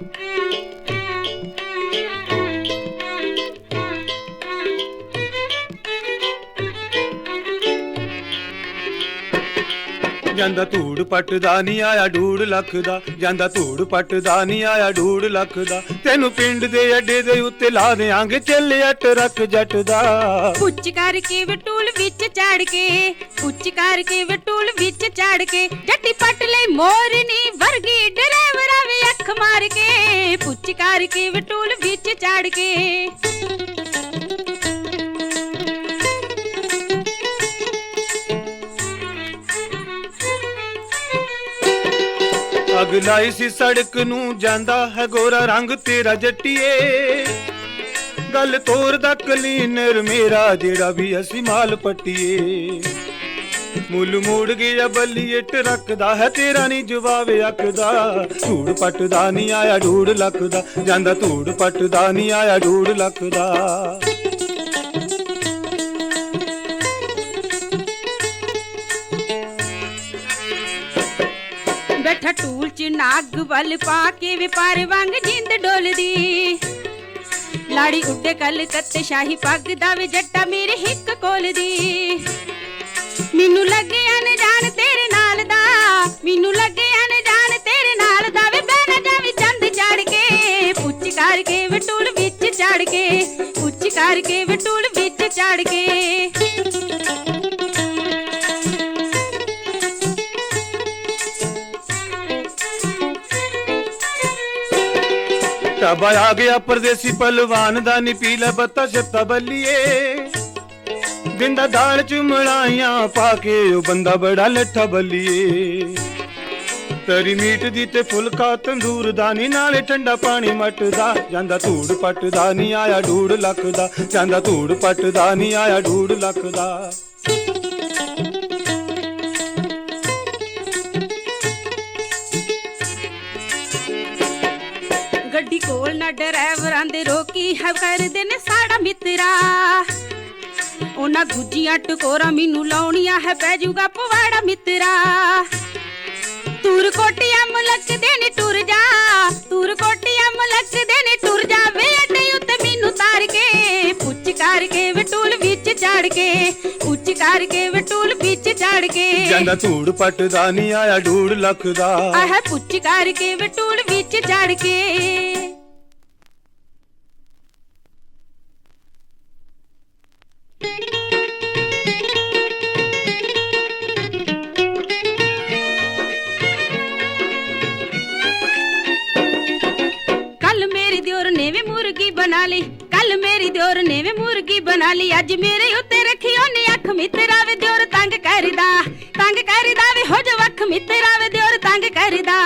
Thank you. ਜਾਂਦਾ ਧੂੜ ਪੱਟਦਾ ਨਹੀਂ ਆਇਆ ਡੂੜ ਲੱਖ ਦਾ ਜਾਂਦਾ ਧੂੜ ਪੱਟਦਾ ਨਹੀਂ ਆਇਆ ਡੂੜ ਲੱਖ ਦਾ ਤੈਨੂੰ ਪਿੰਡ ਦੇ ਅੱਡੇ ਦੇ ਉੱਤੇ ਲਾ ਦੇਾਂਗੇ ਚੱਲਿਆ ਟਰੱਕ ਜੱਟ ਦਾ। ਉੱਚ ਕਰਕੇ ਵਟੂਲ ਵਿੱਚ ਚੜ ਕੇ ਉੱਚ ਕਰਕੇ ਵਟੂਲ ਵਿੱਚ ਚੜ ਕੇ। ਜੱਟੀ ਪੱਟ ਲਈ ਮੋਰਨੀ ਵਰਗੀ, ਡਰਾਈਵਰਾਂ ਵੀ ਅੱਖ ਮਾਰ ਕੇ। ਪੁੱਚ ਕਰਕੇ ਵਟੂਲ ਵਿੱਚ ਚੜ ਕੇ। ਅਗ ਲਾਈ ਸੀ ਸੜਕ ਨੂੰ ਜਾਂਦਾ ਹੈ ਗੋਰਾ ਰੰਗ ਤੇਰਾ ਜੱਟੀਏ। ਗੱਲ ਤੋਰ ਕਲੀਨਰ ਮੇਰਾ ਜਿਹੜਾ ਵੀ ਅਸੀਂ ਮਾਲ ਪੱਟੀਏ। ਮੁੱਲ ਮੋੜ ਗਿਆ ਬੱਲੀਏ ਟਰੱਕਦਾ ਹੈ ਤੇਰਾ ਨਹੀਂ ਜਵਾਬ ਅੱਕਦਾ। ਧੂੜ ਪੱਟਦਾ ਨਹੀਂ ਆਇਆ ਢੂੜ ਲੱਖ ਦਾ ਜਾਂਦਾ ਧੂੜ ਪੱਟਦਾ ਨਹੀਂ ਆਇਆ ਢੂੜ ਲੱਖ ਦਾ ਬੈਠਾ ਚ ਨਾਗ ਵੱਲ ਪਾ ਕੇ ਵਪਾਰ ਵਾਂਗ ਜਿੰਦ ਡੋਲਦੀ। ਲਾੜੀ ਉੱਡੇ ਕੱਲ ਕੱਤੇ ਸ਼ਾਹੀ ਪੱਗ ਦਾ ਵੇ ਜੱਟਾ ਮੇਰੇ ਹਿੱਕ ਕੋਲ ਦੀ ਮੈਨੂੰ ਲੱਗੇ ਅਣਜਾਣ ਤੇਰੇ ਨਾਲ ਦਾ, ਮੈਨੂੰ ਲੱਗੇ ਅਣਜਾਣ ਤੇਰੇ ਨਾਲ ਦਾ ਵੇ ਬਹਿ ਜਾਵੀ ਚੰਦ ਚੜ ਕੇ, ਪੁੱਛ ਕਰਕੇ ਵਟੂਲ ਵਿੱਚ ਚੜ ਕੇ, ਪੁੱਛ ਕਰਕੇ ਵਟੂਲ ਵਿੱਚ ਚੜ ਕੇ। ਟੱਬ ਆ ਗਿਆ ਪਰਦੇਸੀ ਪਹਿਲਵਾਨ ਦਾ ਨੀ ਪੀਲਾ ਬੱਤਾ ਛੱਤਾ ਬੱਲੀਏ। ਦਿੰਦਾ ਦਾਲ ਚ ਮਲਾਈਆਂ ਪਾ ਕੇ ਉਹ ਬੰਦਾ ਬੜਾ ਲੱਠਾ ਬੱਲੀਏ। ਤਰੀ ਮੀਟ ਦੀ ਤੇ ਫੁਲਕਾ ਤੰਦੂਰ ਦਾ ਨੀ, ਨਾਲੇ ਠੰਡਾ ਪਾਣੀ ਮਟਦਾ। ਜਾਂਦਾ ਧੂੜ ਪੱਟਦਾ, ਨੀ ਆਇਆ ਢੂੜ ਲੱਖ ਦਾ ਜਾਂਦਾ ਧੂੜ ਪੱਟਦਾ, ਨੀ ਆਇਆ ਢੂੜ ਲੱਖ ਦਾ ਕੋਲ ਨਾ ਡਰਾਈਵਰਾਂ ਦੇ ਰੋਕੀ ਹੈ ਕਰਦੇ ਨੇ ਸਾਡਾ ਮਿੱਤਰਾ। ਉਹਨਾਂ ਗੁੱਜੀਆਂ ਟਕੋਰਾ ਮੈਨੂੰ ਲਾਉਣੀਆਂ ਹੈ ਪੈ ਜੂਗਾ ਪਵਾੜਾ ਮਿੱਤਰਾ। ਤੂਰ ਕੋਟੀਆਂ ਮਲਕ ਦੇ ਨੇ ਟੁਰ ਜਾ ਤੂਰ ਕੋਟੀਆਂ ਮਲਕ ਦੇ ਨੇ ਟੁਰ ਜਾ ਵੇ ਅੱਡੇ ਉੱਤੇ ਮੈਨੂੰ ਤਾਰ ਕੇ ਪੁੱਛ ਕਰਕੇ ਵਟੂਲ ਵਿੱਚ ਚੜ ਕੇ ਪੁੱਛ ਕਰਕੇ ਵਟੂਲ ਵਿੱਚ ਚੜ ਕੇ। ਜਾਂਦਾ ਧੂੜ ਪੱਟਦਾ ਨਹੀਂ ਆਇਆ ਢੂੜ ਲੱਖ ਦਾ ਆਹ ਪੁੱਛ ਕਰਕੇ ਵਟੂਲ ਵਿੱਚ ਚੜ ਕੇ। ਮੇਰੀ ਨੇ ਵੀ ਮੁਰਗੀ ਬਣਾ ਲਈ। ਅੱਜ ਮੇਰੇ ਉੱਤੇ ਰੱਖੀ ਉਹਨੇ ਅੱਖ ਮਿੱਤਰਾ ਵੇ ਦਿਓਰ ਤੰਗ ਕਰਦਾ। ਤੰਗ ਕਰਦਾ ਵੇ, ਹੋ ਜਾ ਮਿੱਤਰਾ ਵੇ ਦਿਓਰ ਤੰਗ ਕਰਦਾ।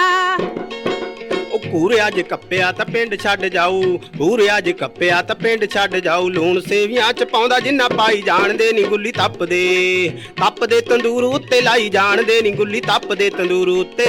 ਉਹ ਕੂਰਿਆ ਜੇ ਕੱਪਿਆ ਤਾਂ ਪਿੰਡ ਛੱਡ ਜਾਊ। ਕੂਰਿਆ ਜੇ ਕੱਪਿਆ ਤਾਂ ਪਿੰਡ ਛੱਡ ਜਾਊ। ਲੂਣ ਸੇਵੀਆਂ ਚ ਪਾਉਂਦਾ ਜਿੰਨਾ ਪਾਈ ਜਾਣਦੇ ਨੀ, ਗੁੱਲੀ ਤੱਪਦੇ। ਤੱਪਦੇ ਤੰਦੂਰ ਉੱਤੇ ਲਾਈ ਜਾਣਦੇ ਨੀ, ਗੁੱਲੀ ਤੱਪਦੇ ਤੰਦੂਰ ਉੱਤੇ।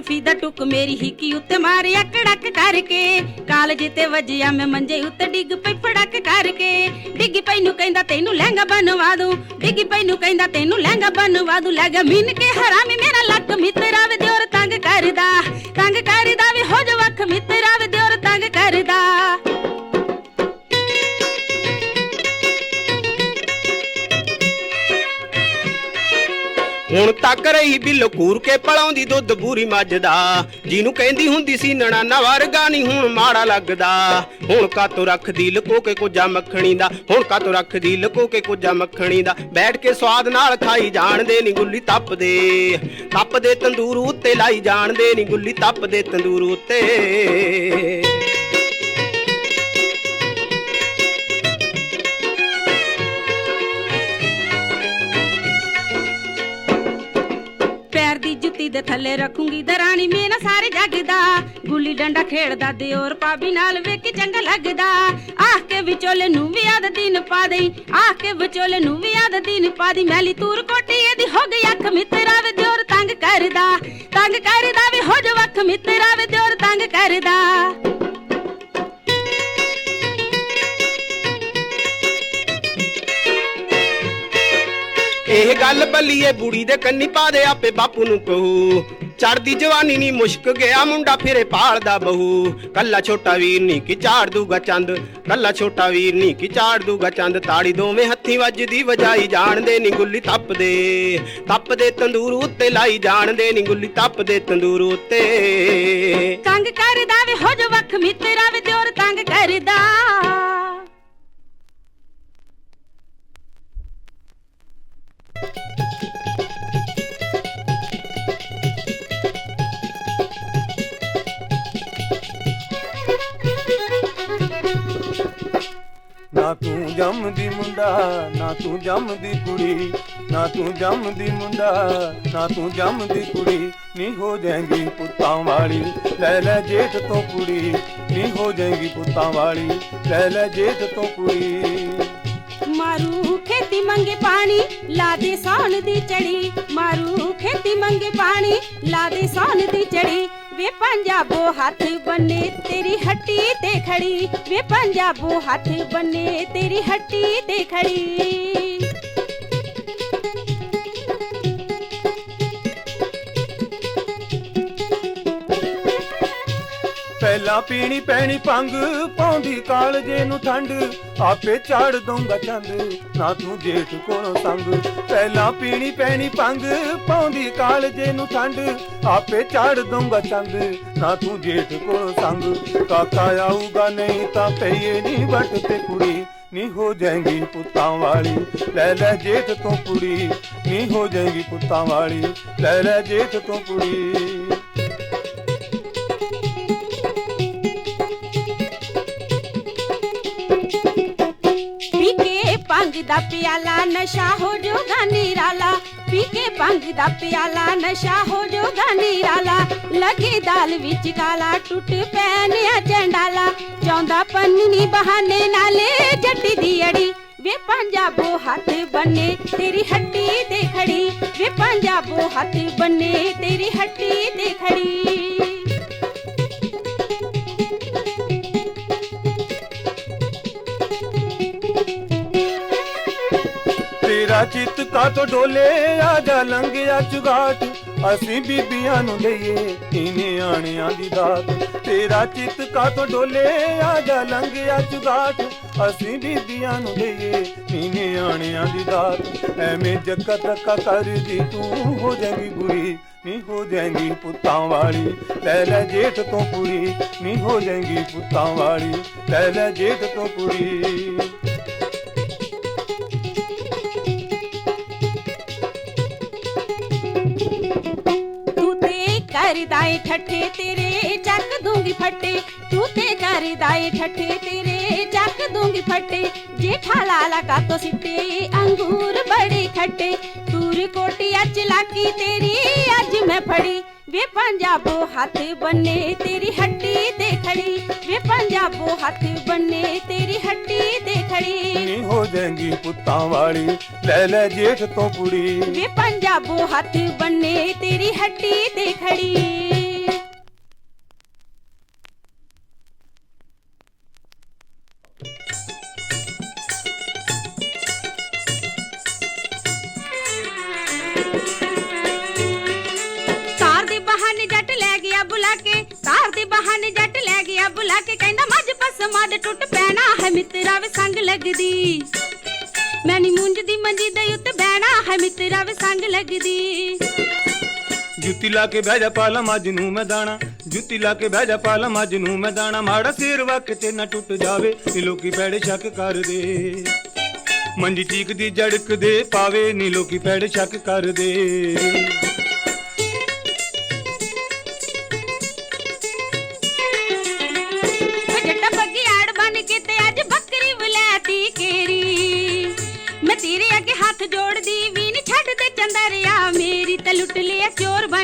ਬਰਫੀ ਦਾ ਟੁੱਕ ਮੇਰੀ ਹਿੱਕੀ ਉੱਤੇ ਮਾਰਿਆ ਕੜਕ ਕਰਕੇ। ਕਾਲਜ ਤੇ ਵੱਜਿਆ ਮੈਂ ਮੰਜੇ ਉੱਤੇ, ਡਿੱਗ ਪਈ ਫੜਕ ਕਰਕੇ। ਡਿੱਗ ਪਈ ਨੂੰ ਕਹਿੰਦਾ ਤੈਨੂੰ ਲਹਿੰਗਾ ਬਣਵਾ ਦੂੰ। ਡਿੱਗ ਪਈ ਨੂੰ ਕਹਿੰਦਾ ਤੈਨੂੰ ਲਹਿੰਗਾ ਬਣਵਾ ਦੂੰ। ਲੈ ਗਿਆ ਮਿੰਨ ਕੇ ਹਰਾਮੀ, ਮੇਰਾ ਲੱਕ ਮਿੱਤਰਾ ਵੇ ਦਿਓਰ ਤੰਗ ਕਰਦਾ। ਤੰਗ ਕਰਦਾ ਵੀ ਹੋ ਜਾ ਵੱਖ ਮਿੱਤਰਾ ਹੁਣ ਰਹੀ ਬਿੱਲ ਕੂਰ ਕੇ ਪਲਾਉਂਦੀ ਦੁੱਧ ਬੂਰੀ ਮੱਝ ਦਾ। ਜਿਹਨੂੰ ਕਹਿੰਦੀ ਹੁੰਦੀ ਸੀ ਨਣਾਨਾ ਵਰਗਾ ਨਹੀਂ ਹੁਣ ਮਾੜਾ ਲੱਗਦਾ। ਹੁਣ ਕਾਤੋਂ ਰੱਖਦੀ ਲਕੋ ਕੇ ਕੁਝਾ ਮੱਖਣੀ ਦਾ। ਹੁਣ ਕਾਤੋਂ ਰੱਖਦੀ ਲਕੋ ਕੇ ਕੁਝਾ ਮੱਖਣੀ ਦਾ। ਬੈਠ ਕੇ ਸਵਾਦ ਨਾਲ ਖਾਈ ਜਾਣਦੇ ਨੀ ਗੁੱਲੀ ਤੱਪਦੇ। ਤੱਪਦੇ ਤੰਦੂਰ ਉੱਤੇ ਲਾਈ ਜਾਣਦੇ ਨੀ ਗੁੱਲੀ ਤੱਪਦੇ ਤੰਦੂਰ ਉੱਤੇ। ਦੇ ਥੱਲੇ ਰੱਖੂੰਗੀ। ਦਰਾਣੀ ਮੇਨਾ ਸਾਰੇ ਜੱਗ ਗੁੱਲੀ ਡੰਡਾ ਖੇਡਦਾ, ਦਿਓਰ ਪਾਬੀ ਨਾਲ ਵੇਖ ਚੰਗਾ ਲੱਗਦਾ। ਆਹ ਕੇ ਵਿਚੋਲੇ ਨੂੰ ਵੀ ਆਦ ਦਿਨ ਪਾ ਦੇਈ। ਆਹ ਕੇ ਵਿਚੋਲੇ ਨੂੰ ਵੀ ਆਦ ਦਿਨ ਪਾ ਦੀ ਮੈਲੀ ਤੂਰ ਕੋਟੀ, ਇਹਦੀ ਹੋ ਗਈ ਅੱਖ ਮਿੱਤਰਾ ਵੇ ਦਿਓਰ ਤੰਗ ਕਰਦਾ। ਤੰਗ ਕਰਦਾ ਵੇ ਹੋ ਜਾ ਅੱਖ ਮਿੱਤਰਾ ਵੇ ਦਿਓਰ ਤੰਗ ਕਰਦਾ। ਇਹ ਗੱਲ ਬੱਲੀਏ ਬੁੜੀ ਦੇ ਕੰਨੀ ਪਾ ਦੇ ਆਪੇ ਬਾਪੂ ਨੂੰ ਕਹੂ। ਚੜਦੀ ਜਵਾਨੀ ਨਹੀਂ ਮੁਸ਼ਕ ਗਿਆ, ਮੁੰਡਾ ਫਿਰੇ ਭਾਲਦਾ ਬਹੂ। ਕੱਲਾ ਛੋਟਾ ਵੀਰ ਨਹੀਂ ਕਿ ਝਾੜ ਦੂਗਾ ਚੰਦ। ਕੱਲਾ ਛੋਟਾ ਵੀਰ ਨਹੀਂ ਕਿ ਝਾੜ ਦੂਗਾ ਚੰਦ। ਤਾੜੀ ਦੋਵੇਂ ਹੱਥੀ ਵੱਜਦੀ, ਵਜਾਈ ਜਾਣਦੇ ਨੀ ਗੁੱਲੀ ਤੱਪਦੇ। ਤੱਪਦੇ ਤੰਦੂਰ ਉੱਤੇ ਲਾਈ ਜਾਣਦੇ ਨੀ ਗੁੱਲੀ, ਤੱਪਦੇ ਤੰਦੂਰ ਉੱਤੇ। ਤੰਗ ਕਰਦਾ ਵੇ ਹੋ ਜੋ ਵੱਖ ਮਿੱਤਰਾ ਵੇ ਦਿਓਰ ਤੰਗ ਕਰਦਾ। ਨਾ ਤੂੰ ਜੰਮਦੀ ਮੁੰਡਾ, ਨਾ ਤੂੰ ਜੰਮਦੀ ਕੁੜੀ, ਨਾ ਤੂੰ ਜੰਮਦੀ ਮੁੰਡਾ, ਨਾ ਤੂੰ ਜੰਮਦੀ ਕੁੜੀ, ਨੀ ਹੋ ਜਾਏਗੀ ਪੁੱਤਾਂ ਵਾਲੀ, ਲੈ ਲੈ ਜੇਠ ਤੋਂ ਕੁੜੀ, ਨੀ ਹੋ ਜਾਏਗੀ ਪੁੱਤਾਂ ਵਾਲੀ, ਲੈ ਲੈ ਜੇਠ ਤੋਂ ਕੁੜੀ। ਮਾਰੂ ਖੇਤੀ ਮੰਗੇ ਪਾਣੀ, ਲਾ ਦੇ ਸੌਣ ਦੀ ਚੜੀ, ਮਾਰੂ ਖੇਤੀ ਮੰਗੇ ਪਾਣੀ, ਲਾ ਦੇ ਸੌਣ ਦੀ ਚੜੀ ਵੇ ਪੰਜਾਬੋ ਹੱਥ ਬੰਨੇ ਤੇਰੀ ਹੱਟੀ ਤੇ ਖੜੀ। ਵੇ ਪੰਜਾਬੋ ਹੱਥ ਬੰਨੇ ਤੇਰੀ ਹੱਟੀ ਤੇ ਖੜੀ। ਪਹਿਲਾਂ ਪੀਣੀ ਪੈਣੀ ਪੰਗ, ਪਾਉਂਦੀ ਕਾਲਜੇ ਨੂੰ ਠੰਡ। ਆਪੇ ਝਾੜ ਦਊਂਗਾ ਚੰਦ, ਨਾ ਤੂੰ ਜੇਠ ਕੋਲੋਂ ਸੰਗ। ਪਹਿਲਾਂ ਪੀਣੀ ਪੈਣੀ ਪੰਗ, ਪਾਉਂਦੀ ਕਾਲਜੇ ਨੂੰ ਠੰਡ। ਆਪੇ ਝਾੜ ਦਊਂਗਾ ਚੰਦ, ਨਾ ਤੂੰ ਜੇਠ ਕੋਲੋਂ ਸੰਗ। ਕਾਕਾ ਆਊਗਾ ਨਹੀਂ ਤਾਂ ਪਈਏ ਨਹੀਂ ਵੱਟ ਤੇ ਕੁੜੀ। ਨੀ ਹੋ ਜਾਏਗੀ ਪੁੱਤਾਂ ਵਾਲੀ, ਲੈ ਲੈ ਜੇਠ ਤੋਂ ਕੁੜੀ। ਨੀ ਹੋ ਜਾਏਗੀ ਪੁੱਤਾਂ ਵਾਲੀ, ਲੈ ਲੈ ਜੇਠ ਤੋਂ ਕੁੜੀ। ਦਾ ਪਿਆਲਾ ਨਸ਼ਾ ਹੋ ਜੋਗਾ ਨਿਰਾਲਾ, ਪੀ ਕੇ ਪੰਗ ਦਾ ਪਿਆਲਾ ਨਸ਼ਾ ਹੋ ਜੋਗਾ ਨਿਰਾਲਾ। ਲੱਗੇ ਦਾਲ ਵਿੱਚ ਕਾਲਾ ਟੁੱਟ ਪੈਨਿਆ ਚੰਡਾਲਾ। ਚਾਹੁੰਦਾ ਪੰਨੀ ਬਹਾਨੇ ਨਾਲੇ ਜੱਟੀ ਦੀ ਅੜੀ। ਵੇ ਪੰਜਾਬੋ ਹੱਥ ਬੰਨੇ, ਤੇਰੀ ਹੱਟੀ ਤੇ ਖੜੀ। ਵੇ ਪੰਜਾਬੋ ਹੱਥ ਬੰਨੇ, ਤੇਰੀ ਹੱਟੀ ਤੇ ਖੜੀ। ਤੇਰਾ ਚਿੱਤ ਕਾ ਡੋਲੇ, ਆ ਜਾ ਲੰਘਿਆ ਚੁਗਾਟ। ਅਸੀਂ ਬੀਬੀਆਂ ਨੂੰ ਲਈਏ ਇਨੇ ਆਣਿਆਂ ਦੀ ਦਾਤ। ਤੇਰਾ ਚਿੱਤ ਕਾ ਡੋਲੇ, ਆ ਜਾ ਲੰਘਿਆ ਚੁਗਾਟ। ਅਸੀਂ ਬੀਬੀਆਂ ਨੂੰ ਲਈਏ ਇਨੇ ਆਣਿਆਂ ਦੀ ਦਾਤ। ਐਵੇਂ ਜੱਕਾ ਤੱਕਾ ਕਰਦੀ ਤੂੰ, ਹੋ ਜਾਏਗੀ ਬੁਰੀ, ਨੀ ਹੋ ਜਾਏਗੀ ਪੁੱਤਾਂ ਵਾਲੀ। ਲੈ ਲੈ ਜੇਠ ਤੋਂ ਕੁੜੀ ਨੀ ਹੋ ਜਾਏਗੀ ਪੁੱਤਾਂ ਵਾਲੀ। ਲੈ ਲੈ ਜੇਠ ਤੋਂ ਕੁੜੀ ਕਰਦਾ ਏ ਠੱਠੇ ਤੇਰੇ, ਚੱਕ ਦੂੰਗੀ ਫੱਟੇ। ਤੂੰ ਤੇ ਕਰਦਾ ਏ ਠੱਠੇ ਤੇਰੇ, ਚੱਕ ਦੂੰਗੀ ਫੱਟੇ। ਜੇਠਾ ਲਾਲਾ ਕਾ ਤੋ ਸਿੱਟੇ, ਅੰਗੂਰ ਬੜੇ ਖੱਟੇ। ਤੂਰ ਅੱਜ ਚਲਾਕੀ ਤੇਰੀ, ਅੱਜ ਮੈਂ ਫੜੀ। ਵੇ ਪੰਜਾਬੋ ਹੱਥ ਬੰਨੇ ਤੇਰੀ ਹੱਟੀ ਤੇ ਖੜੀ। ਵੇ ਪੰਜਾਬੋ ਹੱਥ ਬੰਨੇ ਤੇਰੀ ਹੱਟੀ ਖੜੀ ਨੀ ਹੋ ਜਾਏਗੀ ਪੁੱਤਾਂ ਵਾਲੀ। ਲੈ ਲੈ ਜੇਠ ਤੋਂ ਕੁੜੀ। ਵੇ ਪੰਜਾਬੋ ਹੱਥ ਬੰਨੇ ਤੇਰੀ ਹੱਟੀ ਤੇ ਖੜੀ। ਹੈ ਮਿੱਤਰਾ ਵੇ ਸੰਗ ਲੱਗਦੀ। ਮੈਂ ਨੀ ਮੂੰਜ ਮੰਜੀ ਦੇ ਉੱਤੇ ਬਹਿਣਾ ਹੈ ਮਿੱਤਰਾ ਵੇ ਸੰਗ ਲੱਗਦੀ। ਜੁੱਤੀ ਲਾ ਕੇ ਬਹਿ ਜਾ ਪਾਲਾ ਮੱਝ ਨੂੰ ਮੈਂ ਦਾਣਾ ਜੁੱਤੀ ਲਾ ਕੇ ਬਹਿ ਜਾ ਪਾਲਾ ਮੱਝ ਨੂੰ ਮੈਂ ਦਾਣਾ ਮਾੜਾ ਸਿਰ ਵਕ ਤੇ ਨਾ ਟੁੱਟ ਜਾਵੇ, ਨੀ ਲੋਕੀ ਪੈੜੇ ਸ਼ੱਕ ਕਰਦੇ। ਮੰਜੀ ਚੀਕਦੀ ਜੜਕ ਦੇ ਪਾਵੇ, ਨੀ ਲੋਕੀ ਪੈੜੇ ਸ਼ੱਕ ਕਰਦੇ।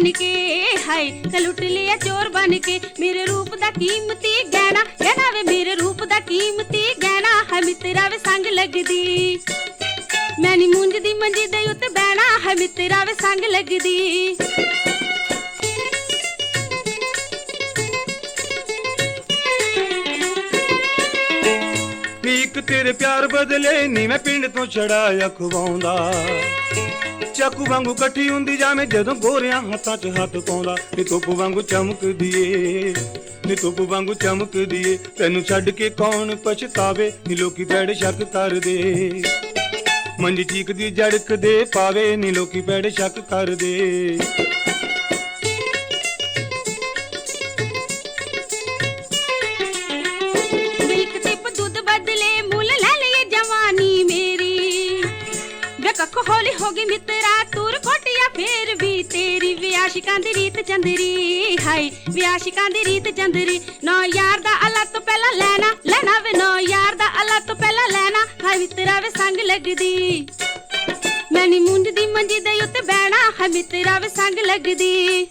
ਬਣ ਕੇ ਹਾਏ ਤੇ ਲੁੱਟ ਲਿਆ ਚੋਰ ਬਣ ਕੇ ਮੇਰੇ ਰੂਪ ਦਾ ਕੀਮਤੀ ਗਹਿਣਾ ਗਹਿਣਾ ਵੇ ਮੇਰੇ ਰੂਪ ਦਾ ਕੀਮਤੀ ਗਹਿਣਾ ਹੈ ਮਿੱਤਰਾ ਵੇ ਸੰਗ ਲੱਗਦੀ ਮੈਂ ਨੀ ਮੂੰਜ ਮੰਜੀ ਦੇ ਉੱਤੇ ਬਹਿਣਾ ਹੈ ਮਿੱਤਰਾ ਵੇ ਸੰਗ ਲੱਗਦੀ ਨੀ ਤੇਰੇ ਪਿਆਰ ਬਦਲੇ ਨੀ ਮੈਂ ਪਿੰਡ ਤੋਂ ਛੜਾਇਆ ਖਵਾਉਂਦਾ ਚਾਕੂ ਵਾਂਗੂ ਇਕੱਠੀ ਹੁੰਦੀ ਜਾਵੇਂ, ਜਦੋਂ ਗੋਰਿਆਂ ਹੱਥਾਂ 'ਚ ਹੱਥ ਪਾਉਂਦਾ, ਨੀ ਧੁੱਪ ਵਾਂਗੂ ਚਮਕਦੀ ਏ ਨੀ ਧੁੱਪ ਵਾਂਗੂ ਚਮਕਦੀ ਏ ਤੈਨੂੰ ਛੱਡ ਕੇ ਕੌਣ ਪਛਤਾਵੇ, ਨੀ ਲੋਕੀ ਬੈੜ ਸ਼ੱਕ ਕਰਦੇ ਮੰਜੀ ਚੀਕ ਦੀ ਜੜਕ ਦੇ ਪਾਵੇ, ਨੀ ਲੋਕੀ ਬੈੜ ਸ਼ੱਕ ਕਰਦੇ ਹੋ ਗਈ ਮਿੱਤਰਾ ਤੂਰ ਕੋਟਿਆ ਫੇਰ ਵੀ ਤੇਰੀ ਵਿਆਸ਼ਿਕਾਂ ਦੀ ਰੀਤ ਚੰਦਰੀ, ਹਾਏ ਵਿਆਸ਼ਿਕਾਂ ਦੀ ਰੀਤ ਚੰਦਰੀ। ਨੋ ਯਾਰ ਦਾ ਅੱਲਾ ਤੋਂ ਪਹਿਲਾਂ ਲੈਣਾ ਲੈਣਾ ਵੇ ਨੋ ਯਾਰ ਦਾ ਅੱਲਾ ਤੋਂ ਪਹਿਲਾਂ ਲੈਣਾ। ਹਾਏ ਮਿੱਤਰਾ ਵੇ ਸੰਗ ਲੱਗਦੀ। ਮੈਨੀ ਮੁੰਜ ਦੀ ਮੰਜੀ ਦੇ ਉੱਤੇ ਬਹਿਣਾ, ਹਾਏ ਮਿੱਤਰਾ ਵੇ ਸੰਗ ਲੱਗਦੀ।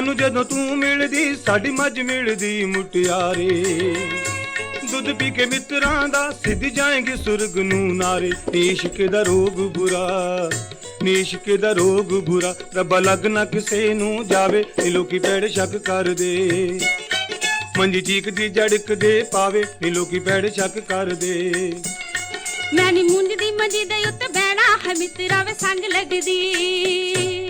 ਸਾਨੂੰ ਜਦੋਂ ਤੂੰ ਮਿਲਦੀ, ਸਾਡੀ ਮੱਝ ਮਿਲਦੀ ਮੁਟਿਆਰੇ। ਦੁੱਧ ਪੀ ਕੇ ਮਿੱਤਰਾਂ ਦਾ ਸਿੱਧ ਜਾਏਂਗੇ ਸੁਰਗ ਨੂੰ ਨਾਰੇ। ਇਸ਼ਕ ਦਾ ਰੋਗ ਬੁਰਾ, ਨਿਸ਼ਕ ਦਾ ਰੋਗ ਬੁਰਾ। ਰੱਬਾ ਲੱਗ ਨਾ ਕਿਸੇ ਨੂੰ ਜਾਵੇ, ਇਹ ਲੋਕੀ ਪੈੜ ਸ਼ੱਕ ਕਰਦੇ। ਮੰਜੀ ਚੀਕ ਦੀ ਜੜਕ ਦੇ ਪਾਵੇ, ਇਹ ਲੋਕੀ ਪੈੜ ਸ਼ੱਕ ਕਰਦੇ। ਮੈਂ ਨੀ ਮੁੰਜ ਦੀ ਮੰਜੀ ਦੇ ਉੱਤੇ, ਬਹਿਣਾ ਹੈ ਮਿੱਤਰਾ ਵੇ ਸੰਗ ਲੱਗਦੀ